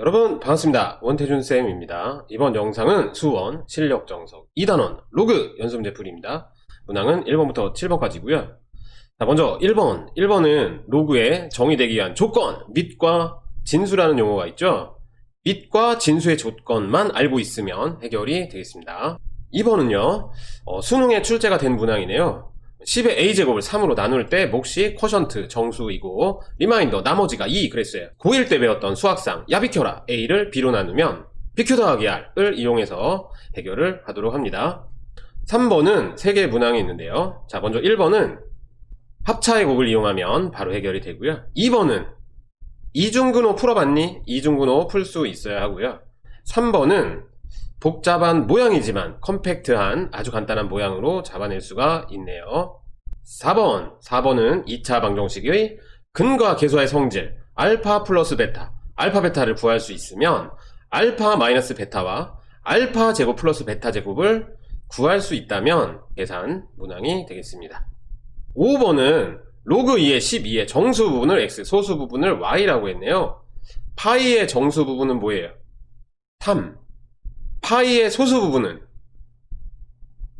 여러분 반갑습니다. 원태준 쌤입니다. 이번 영상은 수원 실력 정석 2단원 로그 연습 제풀입니다. 문항은 1번부터 7번까지고요. 자 먼저 1번 1번은 로그에 정의되기 위한 조건 밋과 진수라는 용어가 있죠. 밋과 진수의 조건만 알고 있으면 해결이 되겠습니다. 2번은요 어, 수능에 출제가 된 문항이네요. 10의 a제곱을 3으로 나눌 때 몫이 쿼션트 정수이고 리마인더 나머지가 2 그랬어요. 고1 때 배웠던 수학상 야비켜라 a를 b로 나누면 bq 더하기 r을 이용해서 해결을 하도록 합니다. 3번은 3개의 문항이 있는데요. 자 먼저 1번은 합차의 곡을 이용하면 바로 해결이 되고요. 2번은 이중근호 풀어봤니? 이중근호 풀 수 있어야 하고요. 3번은 복잡한 모양이지만 컴팩트한 아주 간단한 모양으로 잡아낼 수가 있네요. 4번, 4번은 2차 방정식의 근과 계수의 성질 알파 플러스 베타, 알파 베타를 구할 수 있으면 알파 마이너스 베타와 알파 제곱 플러스 베타 제곱을 구할 수 있다면 계산 문항이 되겠습니다. 5번은 로그 2의 12의 정수 부분을 x, 소수 부분을 y라고 했네요. 파이의 정수 부분은 뭐예요? 3. 파이의 소수 부분은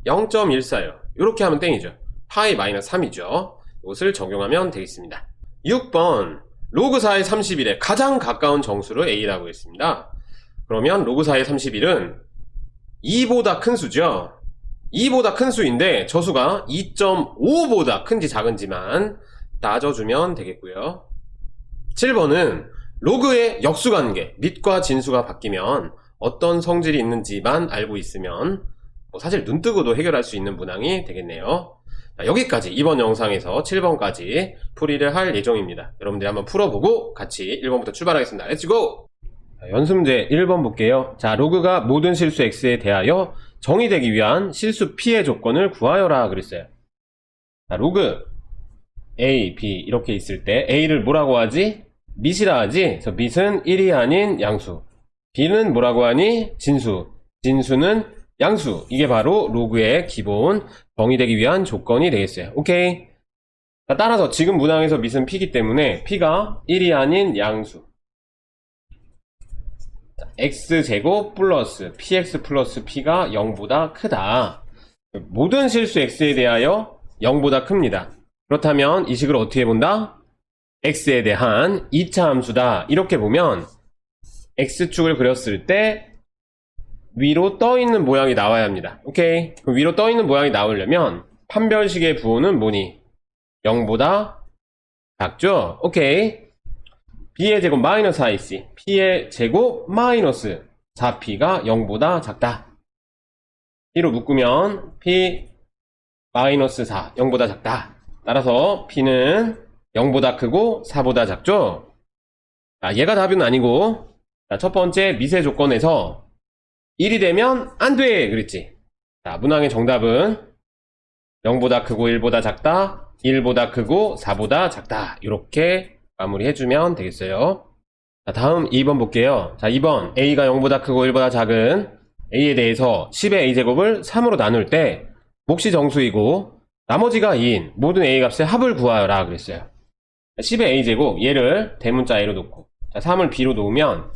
0.14요. 이렇게 하면 땡이죠. 파이 마이너스 3이죠. 이것을 적용하면 되겠습니다. 6번 로그 4의 31에 가장 가까운 정수를 a라고 했습니다. 그러면 로그 4의 31은 2보다 큰 수죠. 2보다 큰 수인데 저 수가 2.5보다 큰지 작은지만 따져주면 되겠고요. 7번은 로그의 역수관계, 밑과 진수가 바뀌면 어떤 성질이 있는지만 알고 있으면 뭐 사실 눈뜨고도 해결할 수 있는 문항이 되겠네요. 자, 여기까지 이번 영상에서 7번까지 풀이를 할 예정입니다. 여러분들이 한번 풀어보고 같이 1번부터 출발하겠습니다. 렛츠고! 연습문제 1번 볼게요. 자, 로그가 모든 실수 x에 대하여 정의되기 위한 실수 p의 조건을 구하여라 그랬어요. 자, 로그 a, b 이렇게 있을 때 a를 뭐라고 하지? 밑이라 하지? 그래서 밑은 1이 아닌 양수. B는 뭐라고 하니? 진수. 진수는 양수. 이게 바로 로그의 기본 정의되기 위한 조건이 되겠어요. 오케이. 자, 따라서 지금 문항에서 밑은 p이기 때문에 p가 1이 아닌 양수. x제곱 플러스 px 플러스 p가 0보다 크다. 모든 실수 x에 대하여 0보다 큽니다. 그렇다면 이 식을 어떻게 본다? x에 대한 2차 함수다. 이렇게 보면 x축을 그렸을 때 위로 떠 있는 모양이 나와야 합니다. 오케이. 그럼 위로 떠 있는 모양이 나오려면 판별식의 부호는 뭐니? 0보다 작죠? 오케이. b의 제곱 마이너스 4ac, p의 제곱 마이너스 4p가 0보다 작다. p로 묶으면 p 마이너스 4, 0보다 작다. 따라서 p는 0보다 크고 4보다 작죠? 자, 얘가 답은 아니고 자, 첫 번째 미세 조건에서 1이 되면 안 돼! 그랬지. 자, 문항의 정답은 0보다 크고 1보다 작다, 1보다 크고 4보다 작다. 이렇게 마무리해주면 되겠어요. 자, 다음 2번 볼게요. 자, 2번. A가 0보다 크고 1보다 작은 A에 대해서 10의 A제곱을 3으로 나눌 때 몫이 정수이고 나머지가 2인 모든 A 값의 합을 구하여라 그랬어요. 10의 A제곱 얘를 대문자 A로 놓고 자, 3을 B로 놓으면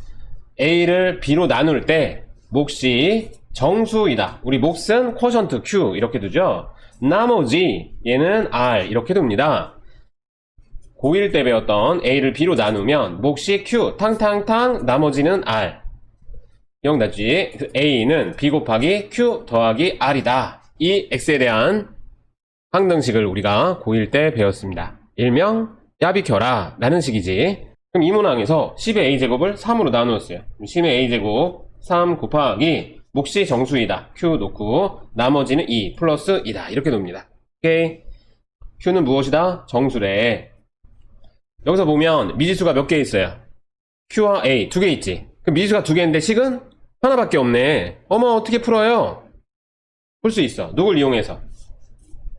A를 B로 나눌 때 몫이 정수이다. 우리 몫은 쿼션트 Q 이렇게 두죠. 나머지 얘는 R 이렇게 둡니다. 고1 때 배웠던 A를 B로 나누면 몫이 Q 탕탕탕 나머지는 R 기억나지? 그 A는 B 곱하기 Q 더하기 R이다. 이 X에 대한 항등식을 우리가 고1 때 배웠습니다. 일명 야비켜라 라는 식이지. 그럼 이 문항에서 10의 A제곱을 3으로 나누었어요. 10의 A제곱 3 곱하기 몫이 정수이다. Q 놓고 나머지는 2 플러스 2다. 이렇게 놉니다. 오케이. Q는 무엇이다? 정수래. 여기서 보면 미지수가 몇 개 있어요? Q와 A 두 개 있지. 그럼 미지수가 두 개인데 식은 하나밖에 없네. 어머 어떻게 풀어요? 풀 수 있어. 누굴 이용해서?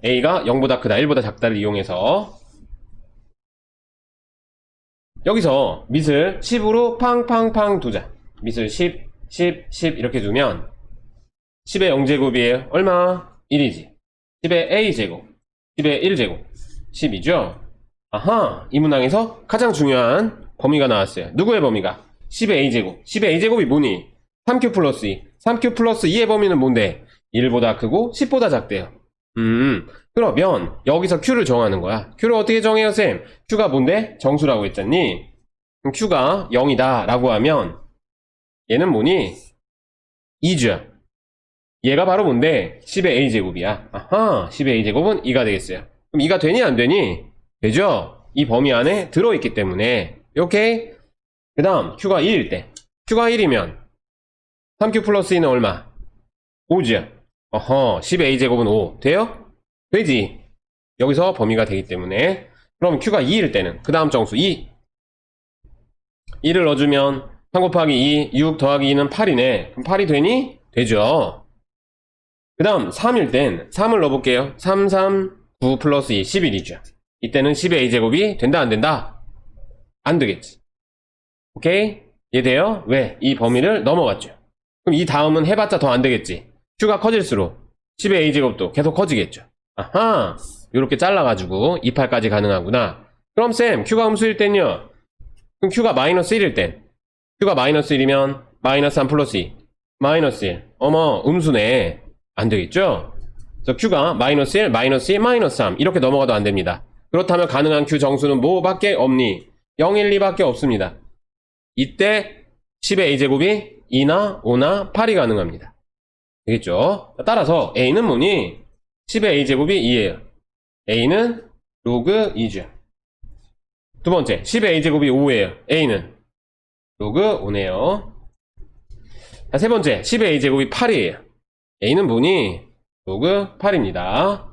A가 0보다 크다, 1보다 작다를 이용해서 여기서 밑을 10으로 팡팡팡 두자. 밑을 10, 10, 10 이렇게 두면 10의 0제곱이에요. 얼마? 1이지. 10의 A제곱. 10의 1제곱 12죠 아하 이 문항에서 가장 중요한 범위가 나왔어요 누구의 범위가 10의 a제곱 10의 a제곱이 뭐니 3q 플러스 2 3q 플러스 2의 범위는 뭔데 1보다 크고 10보다 작대요 음 그러면 여기서 q를 정하는 거야. Q를 어떻게 정해요 쌤? Q가 뭔데? 정수라고 했잖니? 그럼 q가 0이다 라고 하면 얘는 뭐니? 2죠 얘가 바로 뭔데? 10의 a제곱이야. 아하 10의 a제곱은 2가 되겠어요. 그럼 2가 되니 안 되니? 되죠? 이 범위 안에 들어있기 때문에. 오케이? 그 다음 q가 1일 때. Q가 1이면 3q 플러스 2는 얼마? 5죠 어허 10의 a제곱은 5 돼요? 되지? 여기서 범위가 되기 때문에. 그럼 q가 2일 때는 그 다음 정수 2 2를 넣어주면 3 곱하기 2 6 더하기 2는 8이네. 그럼 8이 되니? 되죠. 그 다음 3일 땐 3을 넣어볼게요. 3 3 9 플러스 2 11이죠. 이때는 10의 a제곱이 된다 안 된다? 안 되겠지. 오케이? 이해돼요? 왜? 이 범위를 넘어갔죠. 그럼 이 다음은 해봤자 더 안 되겠지. Q가 커질수록 10의 a제곱도 계속 커지겠죠 아하 이렇게 잘라가지고 28까지 가능하구나. 그럼 쌤 q가 음수일 땐요. 그럼 q가 마이너스 1일 땐. Q가 마이너스 1이면 마이너스 3 플러스 2 마이너스 1 어머 음수네. 안 되겠죠? 그래서 q가 마이너스 1, 마이너스 2, 마이너스 3 이렇게 넘어가도 안 됩니다. 그렇다면 가능한 q 정수는 뭐밖에 없니? 0, 1, 2밖에 없습니다. 이때 10의 a제곱이 2나 5나 8이 가능합니다. 되겠죠? 따라서 a는 뭐니? 10의 a제곱이 2예요. A는 로그 2죠. 두 번째 10의 a제곱이 5예요. A는 로그 5네요. 자, 세 번째 10의 a제곱이 8이에요. A는 뭐니? 로그 8입니다.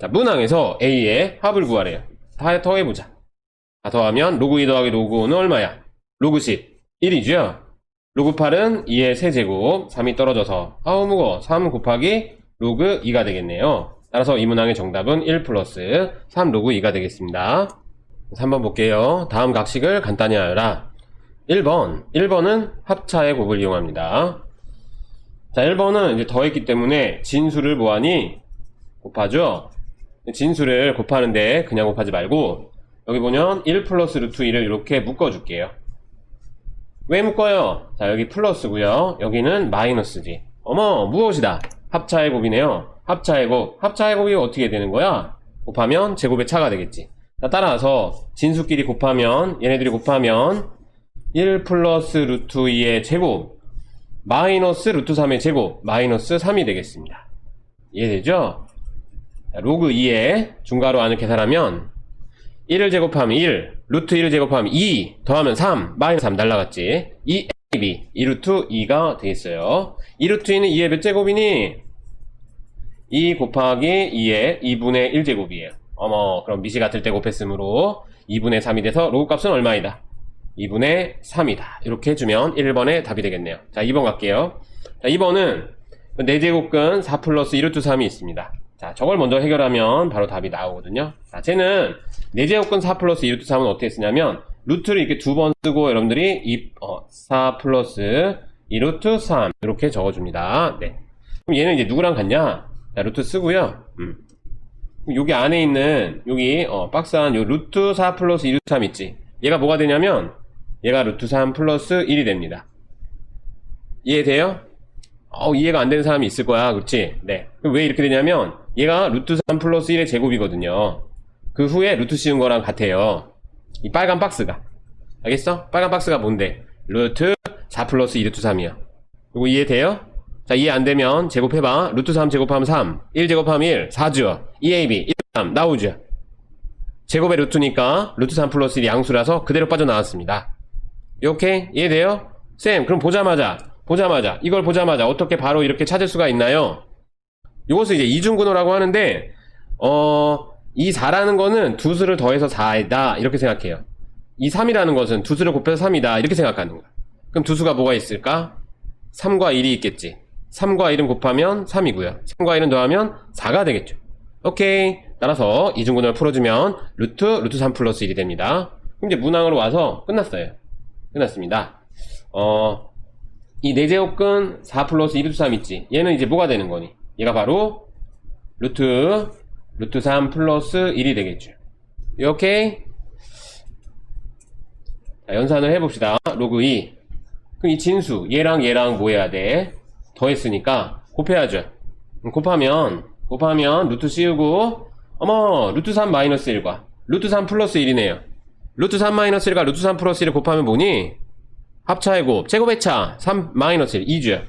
자 문항에서 a의 합을 구하래요. 다 더해보자. 다 더하면 로그 2 더하기 로그 5는 얼마야? 로그 10 1이죠? 로그 8은 2의 세제곱 3이 떨어져서 아우 무거 3 곱하기 로그 2가 되겠네요. 따라서 이 문항의 정답은 1 플러스 3 로그 2가 되겠습니다. 3번 볼게요. 다음 각식을 간단히 하여라. 1번. 1번은 합차의 곱을 이용합니다. 자 1번은 이제 더했기 때문에 진수를 뭐하니 곱하죠? 진수를 곱하는데 그냥 곱하지 말고 여기 보면 1 플러스 루트 2를 이렇게 묶어줄게요. 왜 묶어요? 자 여기 플러스고요. 여기는 마이너스지. 어머 무엇이다 합차의 곱이네요 합차의 곱 합차의 곱이 어떻게 되는 거야? 곱하면 제곱의 차가 되겠지 자, 따라서 진수끼리 곱하면 얘네들이 곱하면 1 플러스 루트 2의 제곱 마이너스 루트 3의 제곱 마이너스 3이 되겠습니다 이해되죠? 자, 로그 2에 중괄호 안을 계산하면 1을 제곱하면 1, 루트 1을 제곱하면 2, 더하면 3, 마이너스 3 날라갔지. 2ab, 2 루트 2가 되겠어요. 2 루트 2는 2의 몇 제곱이니? 2 곱하기 2의 2분의 1제곱이에요. 어머, 그럼 미시 같을 때 곱했으므로 2분의 3이 돼서 로그 값은 얼마이다? 2분의 3이다. 이렇게 해주면 1번의 답이 되겠네요. 자, 2번 갈게요. 자, 2번은 4제곱근 4 플러스 2 루트 3이 있습니다. 자, 저걸 먼저 해결하면 바로 답이 나오거든요. 자, 쟤는 4제곱근 4 플러스 2 루트 3은 어떻게 쓰냐면, 루트를 이렇게 두 번 쓰고 여러분들이 이, 어, 4 플러스 2 루트 3 이렇게 적어줍니다. 네. 그럼 얘는 이제 누구랑 같냐? 자, 루트 쓰고요. 음. 여기 안에 있는 여기 어, 박스 안 요 루트 4 플러스 2 루트 3 있지? 얘가 뭐가 되냐면 얘가 루트 3 플러스 1이 됩니다. 이해돼요? 어, 이해가 안 되는 사람이 있을 거야. 그렇지? 네. 왜 이렇게 되냐면 얘가 루트 3 플러스 1의 제곱이거든요. 그 후에 루트 씌운 거랑 같아요. 이 빨간 박스가. 알겠어? 빨간 박스가 뭔데? 루트 4 플러스 2 루트 3이야. 이거 이해돼요? 자, 이해 안 되면 제곱해봐. 루트 3 제곱하면 3. 1 제곱하면 1. 4죠. 2ab. 1, 3. 나오죠. 제곱의 루트니까 루트 3 플러스 1이 양수라서 그대로 빠져나왔습니다. 이렇게 이해돼요? 쌤, 그럼 보자마자, 보자마자, 이걸 보자마자 어떻게 바로 이렇게 찾을 수가 있나요? 이것을 이제 이중근호라고 하는데, 어, 이 4라는 거는 두 수를 더해서 4이다. 이렇게 생각해요. 이 3이라는 것은 두 수를 곱해서 3이다. 이렇게 생각하는 거야. 그럼 두 수가 뭐가 있을까? 3과 1이 있겠지. 3과 1은 곱하면 3이고요. 3과 1은 더하면 4가 되겠죠. 오케이. 따라서 이중근호를 풀어주면 루트, 루트 3 플러스 1이 됩니다. 그럼 이제 문항으로 와서 끝났어요. 끝났습니다. 어, 이 4제곱근 4 플러스 2 루트 3 있지. 얘는 이제 뭐가 되는 거니? 얘가 바로 루트 루트 3 플러스 1이 되겠죠. 이렇게 자, 연산을 해봅시다. 로그 2. 그럼 이 진수, 얘랑 얘랑 뭐 해야 돼? 더했으니까 곱해야죠. 음, 곱하면, 곱하면 루트 씌우고, 어머, 루트 3 마이너스 1과 루트 3 플러스 1이네요. 루트 3 마이너스 1과 루트 3 플러스 1을 곱하면 뭐니? 합차의 곱, 제곱의 차, 3 마이너스 1, 2죠.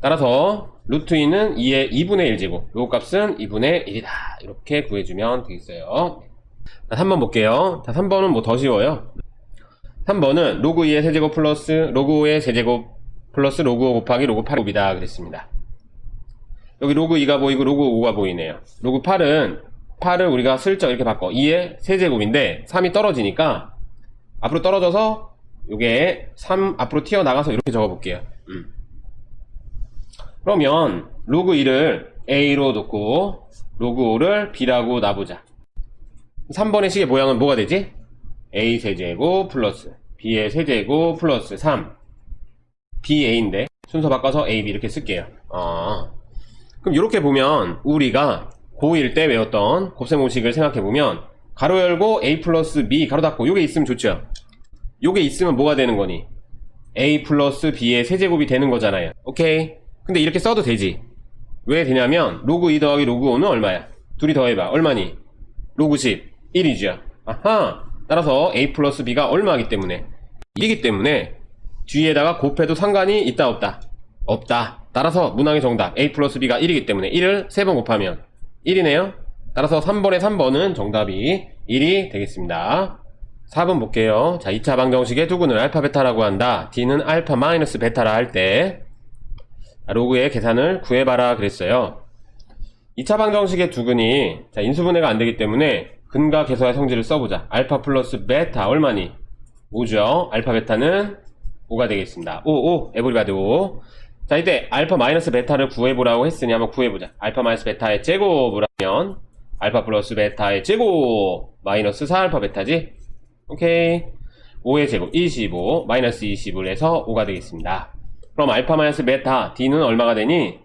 따라서 루트 2는 2의 2분의 1제곱, 요 값은 2분의 1이다. 이렇게 구해주면 되겠어요. 자, 3번 볼게요. 자, 3번은 뭐 더 쉬워요. 3번은 로그 2의 세제곱 플러스 로그 5의 세제곱 플러스 로그 5 곱하기 로그 8곱이다 그랬습니다. 여기 로그 2가 보이고 로그 5가 보이네요. 로그 8은 8을 우리가 슬쩍 이렇게 바꿔 2의 세제곱인데 3이 떨어지니까 앞으로 떨어져서 요게 3 앞으로 튀어나가서 이렇게 적어볼게요. 음. 그러면 로그 2를 A로 놓고 로그 5를 B라고 놔보자. 3번의 식의 모양은 뭐가 되지? A 세제곱 플러스 B의 세제곱 플러스 3 BA인데 순서 바꿔서 AB 이렇게 쓸게요. 아. 그럼 이렇게 보면 우리가 고1 때 외웠던 곱셈공식을 생각해보면 가로 열고 A 플러스 B 가로 닫고 요게 있으면 좋죠. 요게 있으면 뭐가 되는 거니? A 플러스 B의 세제곱이 되는 거잖아요. 오케이. 근데 이렇게 써도 되지. 왜 되냐면 로그 2 더하기 로그 5는 얼마야? 둘이 더해봐. 얼마니? 로그 10. 1이죠. 아하. 따라서 A 플러스 B가 얼마이기 때문에 1이기 때문에 뒤에다가 곱해도 상관이 있다 없다? 없다. 따라서 문항의 정답 A 플러스 B가 1이기 때문에 1을 3번 곱하면 1이네요. 따라서 3번의 3번은 정답이 1이 되겠습니다. 4번 볼게요. 자, 2차 방정식의 두근을 알파 베타라고 한다. D는 알파 마이너스 베타라 할 때 로그의 계산을 구해봐라 그랬어요. 2차 방정식의 두근이 자, 인수분해가 안 되기 때문에 근과 계수의 성질을 써보자. 알파 플러스 베타 얼마니? 5죠. 알파 베타는 5가 되겠습니다. 5, 5, 에브리바디 5. 자, 이때 알파 마이너스 베타를 구해보라고 했으니 한번 구해보자. 알파 마이너스 베타의 제곱을 하면 알파 플러스 베타의 제곱 마이너스 4알파 베타지? 오케이. 5의 제곱 25 마이너스 20을 해서 5가 되겠습니다. 그럼 알파 마이너스 베타 D는 얼마가 되니?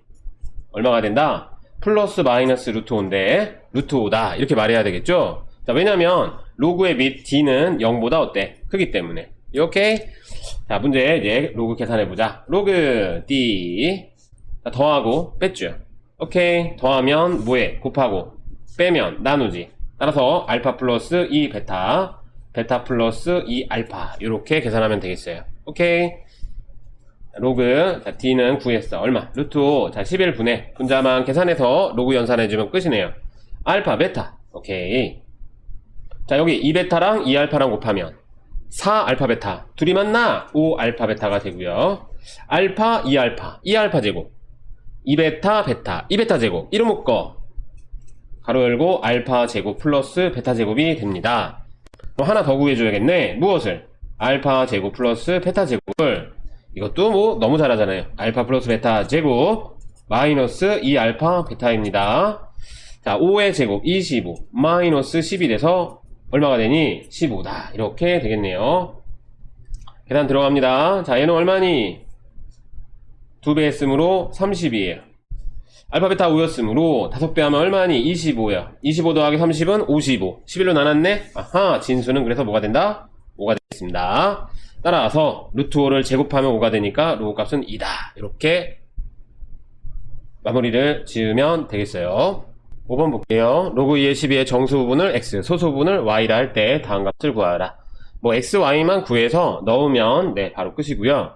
얼마가 된다? 플러스 마이너스 루트 5인데 루트 5다. 이렇게 말해야 되겠죠? 자 왜냐면 로그의 밑 D는 0보다 어때? 크기 때문에. 이렇게 자 문제 이제 로그 계산해보자. 로그 D. 자, 더하고 뺐죠? 오케이. 더하면 뭐해? 곱하고 빼면 나누지. 따라서 알파 플러스 2 베타 베타 플러스 2 알파. 이렇게 계산하면 되겠어요. 오케이 로그 자 D는 구했어. 얼마? 루트 5 자 11분의 분자만 계산해서 로그 연산해주면 끝이네요. 알파 베타. 오케이. 자 여기 2베타랑 2알파랑 곱하면 4알파 베타. 둘이 만나 5알파 베타가 되고요. 알파 2알파. 2알파 제곱. 2베타 베타. 2베타 제곱. 이름 묶어. 가로 열고 알파 제곱 플러스 베타 제곱이 됩니다. 하나 더 구해줘야겠네. 무엇을? 알파 제곱 플러스 베타 제곱을 이것도 뭐 너무 잘하잖아요. 알파 플러스 베타 제곱 마이너스 2 알파 베타입니다. 자, 5의 제곱 25 마이너스 10이 돼서 얼마가 되니? 15다. 이렇게 되겠네요. 계산 들어갑니다. 자, 얘는 얼마니? 2배 했으므로 30이에요. 알파 베타 5였으므로 5배 하면 얼마니? 25야. 25 더하기 30은 55. 11로 나눴네? 아하, 진수는 그래서 뭐가 된다? 5가 되겠습니다. 따라서 루트 5를 제곱하면 5가 되니까 로그 값은 2다. 이렇게 마무리를 지으면 되겠어요. 5번 볼게요. 로그 2의 12의 정수 부분을 x, 소수 부분을 y라 할 때 다음 값을 구하라. 뭐 x, y만 구해서 넣으면 네 바로 끝이고요.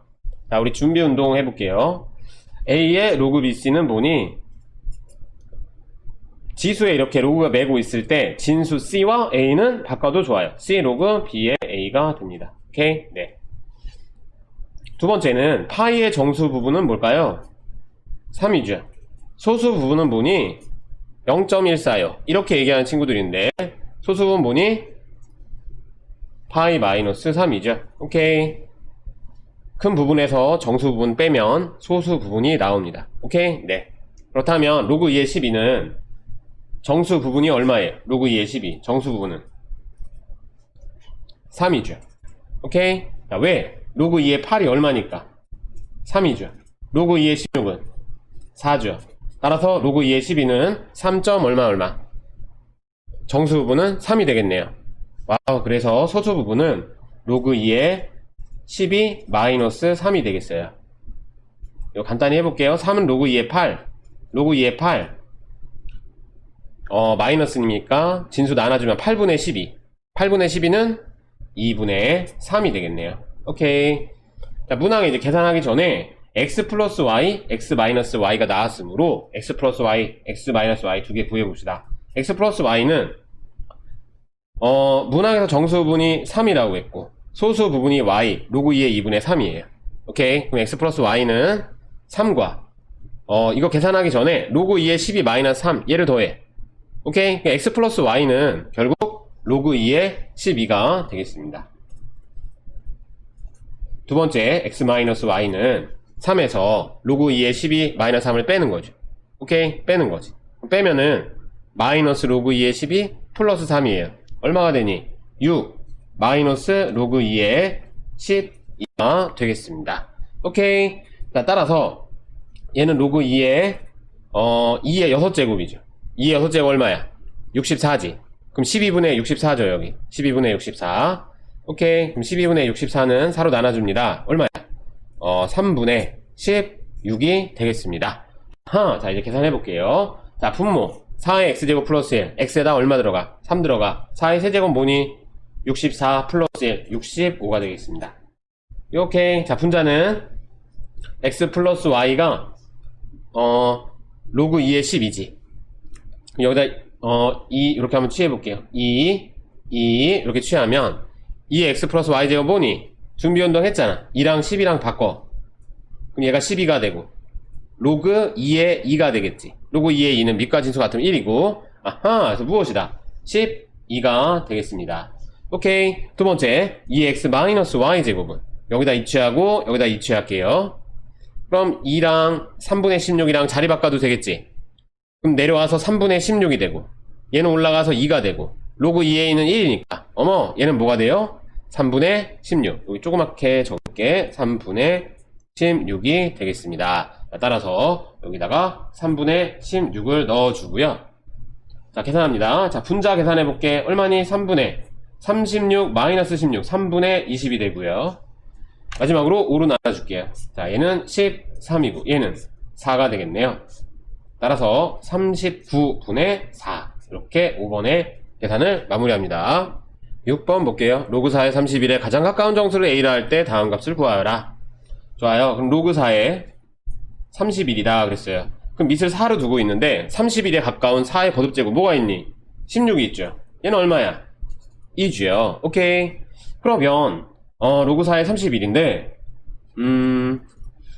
자 우리 준비 운동 해볼게요. a의 로그 bc는 뭐니? 지수에 이렇게 로그가 매고 있을 때 진수 c와 a는 바꿔도 좋아요. c 로그 b의 a가 됩니다. 오케이? 네. 두 번째는 파이의 정수 부분은 뭘까요? 3이죠. 소수 부분은 뭐니? 0.14요. 이렇게 얘기하는 친구들인데 소수 부분 뭐니? 파이 마이너스 3이죠. 오케이. 큰 부분에서 정수 부분 빼면 소수 부분이 나옵니다. 오케이? 네. 그렇다면 로그 2의 12는 정수 부분이 얼마예요? 로그 2의 12. 정수 부분은 3이죠. 오케이? 자, 왜? 로그 2의 8이 얼마니까? 3이죠. 로그 2의 16은 4죠. 따라서 로그 2의 12는 3. 얼마 얼마. 정수 부분은 3이 되겠네요. 와우, 그래서 소수 부분은 로그 2의 12 마이너스 3이 되겠어요. 이거 간단히 해볼게요. 3은 로그 2의 8. 로그 2의 8. 어, 마이너스니까 진수 나눠주면 8분의 12. 8분의 12는 2분의 3이 되겠네요. 오케이. 자, 문항에 이제 계산하기 전에 x 플러스 y, x 마이너스 y가 나왔으므로 x 플러스 y, x 마이너스 y 두 개 구해봅시다. x 플러스 y는 어, 문항에서 정수 부분이 3이라고 했고 소수 부분이 y, 로그 2의 2분의 3이에요. 오케이. 그럼 x 플러스 y는 3과 어, 이거 계산하기 전에 로그 2의 12 마이너스 3 얘를 더해. 오케이. x 플러스 y는 결국 로그 2의 12가 되겠습니다. 두 번째 x 마이너스 y는 3에서 로그 2의 12 마이너스 3을 빼는 거죠. 오케이? 빼는 거지. 빼면은 마이너스 로그 2의 12 플러스 3이에요. 얼마가 되니? 6 마이너스 로그 2의 12가 되겠습니다. 오케이. 자, 따라서 얘는 로그 2의 어 2의 6제곱이죠. 2의 6제곱 얼마야? 64지. 그럼 12분의 64죠, 여기. 12분의 64. 오케이. 그럼 12분의 64는 4로 나눠줍니다. 얼마야? 어, 3분의 16이 되겠습니다. 하, 자, 이제 계산해 볼게요. 자, 분모. 4의 x제곱 플러스 1. x에다 얼마 들어가? 3 들어가. 4의 세제곱 뭐니? 64 플러스 1. 65가 되겠습니다. 이렇게. 자, 분자는 x 플러스 y가, 어, 로그 2의 10이지. 여기다, 어, 2, 이렇게 한번 취해 볼게요. 2, 2, 이렇게 취하면, 2의 x 플러스 y제곱 뭐니? 준비 운동 했잖아. 2랑 10이랑 바꿔. 그럼 얘가 12가 되고, 로그 2의 2가 되겠지. 로그 2의 2는 밑과 진수 같으면 1이고, 아하, 그래서 무엇이다? 12가 되겠습니다. 오케이. 두 번째, 2x 마이너스 y 제곱은 여기다 이취하고, 여기다 이취할게요. 그럼 2랑 3분의 16이랑 자리 바꿔도 되겠지. 그럼 내려와서 3분의 16이 되고, 얘는 올라가서 2가 되고, 로그 2의 2는 1이니까, 어머, 얘는 뭐가 돼요? 3분의 16. 여기 조그맣게 적을게. 3분의 16이 되겠습니다. 자, 따라서 여기다가 3분의 16을 넣어주고요. 자, 계산합니다. 자, 분자 계산해 볼게. 얼마니? 3분의 36 마이너스 16. 3분의 20이 되고요. 마지막으로 5로 나눠줄게요. 자, 얘는 13이고, 얘는 4가 되겠네요. 따라서 39분의 4. 이렇게 5번의 계산을 마무리합니다. 6번 볼게요. 로그 4의 31에 가장 가까운 정수를 A라 할 때 다음 값을 구하여라. 좋아요. 그럼 로그 4에 31이다 그랬어요. 그럼 밑을 4로 두고 있는데 31에 가까운 4의 거듭제곱 뭐가 있니? 16이 있죠. 얘는 얼마야? 2주요. 오케이. 그러면 어, 로그 4의 31인데 음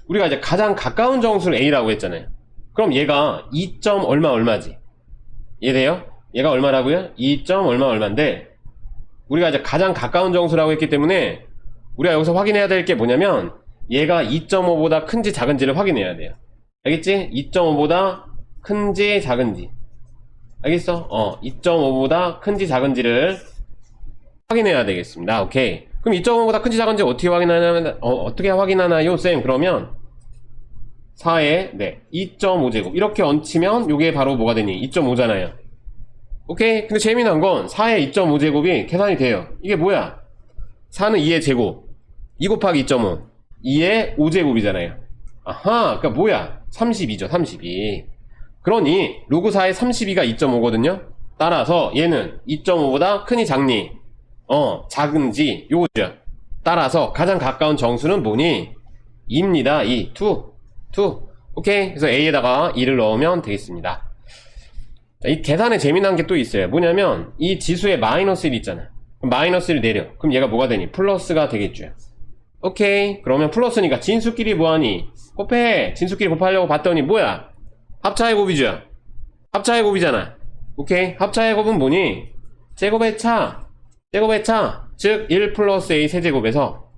우리가 이제 가장 가까운 정수를 A라고 했잖아요. 그럼 얘가 2. 얼마 얼마지? 이해돼요? 얘가 얼마라고요? 2. 얼마 얼마인데 우리가 이제 가장 가까운 정수라고 했기 때문에 우리가 여기서 확인해야 될 게 뭐냐면 얘가 2.5보다 큰지 작은지를 확인해야 돼요. 알겠지? 2.5보다 큰지 작은지. 알겠어? 어, 2.5보다 큰지 작은지를 확인해야 되겠습니다. 오케이. 그럼 2.5보다 큰지 작은지 어떻게 확인하냐면 어, 어떻게 확인하나요, 쌤? 그러면 4에 네, 2.5제곱 이렇게 얹히면 요게 바로 뭐가 되니? 2.5잖아요. 오케이. 근데 재미난 건 4의 2.5제곱이 계산이 돼요. 이게 뭐야? 4는 2의 제곱. 2 곱하기 2.5. 2의 5제곱이잖아요. 아하, 그니까 뭐야? 32죠, 32. 그러니, 로그 4의 32가 2.5거든요? 따라서 얘는 2.5보다 크니 작니? 어, 작은지, 요거죠. 따라서 가장 가까운 정수는 뭐니? 2입니다, 2. 2. 2. 오케이. 그래서 A에다가 2를 넣으면 되겠습니다. 자, 이 계산에 재미난 게 또 있어요. 뭐냐면 이 지수에 마이너스 1 있잖아. 그럼 마이너스 1 내려. 그럼 얘가 뭐가 되니? 플러스가 되겠죠. 오케이. 그러면 플러스니까 진수끼리 뭐하니? 곱해. 진수끼리 곱하려고 봤더니 뭐야? 합차의 곱이죠. 합차의 곱이잖아. 오케이. 합차의 곱은 뭐니? 제곱의 차. 제곱의 차. 즉 1 플러스 a 세제곱에서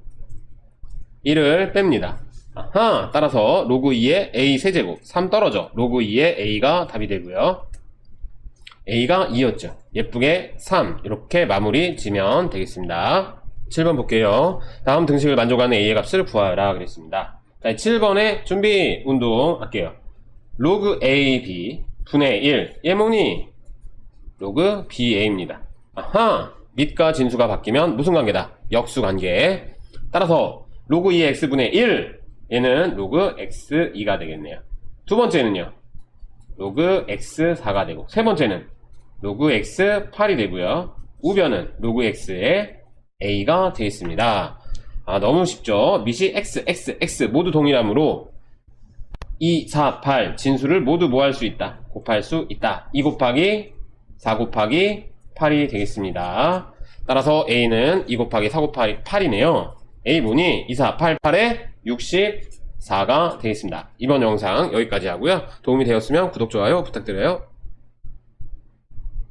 1을 뺍니다. 아하. 따라서 로그 2의 a 세제곱 3 떨어져. 로그 2의 a가 답이 되고요. A가 2였죠. 예쁘게 3 이렇게 마무리 지면 되겠습니다. 7번 볼게요. 다음 등식을 만족하는 A의 값을 구하라 그랬습니다. 자, 7번에 준비 운동 할게요. 로그 AB 분의 1얘 뭐니? 로그 BA입니다. 아하 밑과 진수가 바뀌면 무슨 관계다? 역수 관계. 따라서 로그 2x 분의 1 얘는 로그 x2가 되겠네요. 두 번째는요. 로그 x4가 되고 세 번째는 로그 x8이 되고요. 우변은 로그 x의 a가 되어 있습니다. 아 너무 쉽죠? 밑이 x, x, x 모두 동일하므로 2, 4, 8 진수를 모두 뭐할수 있다? 곱할 수 있다. 2 곱하기 4 곱하기 8이 되겠습니다. 따라서 a는 2 곱하기 4 곱하기 8이네요. A 분이 2, 4, 8, 8에 64가 되겠습니다. 이번 영상 여기까지 하고요. 도움이 되었으면 구독, 좋아요 부탁드려요.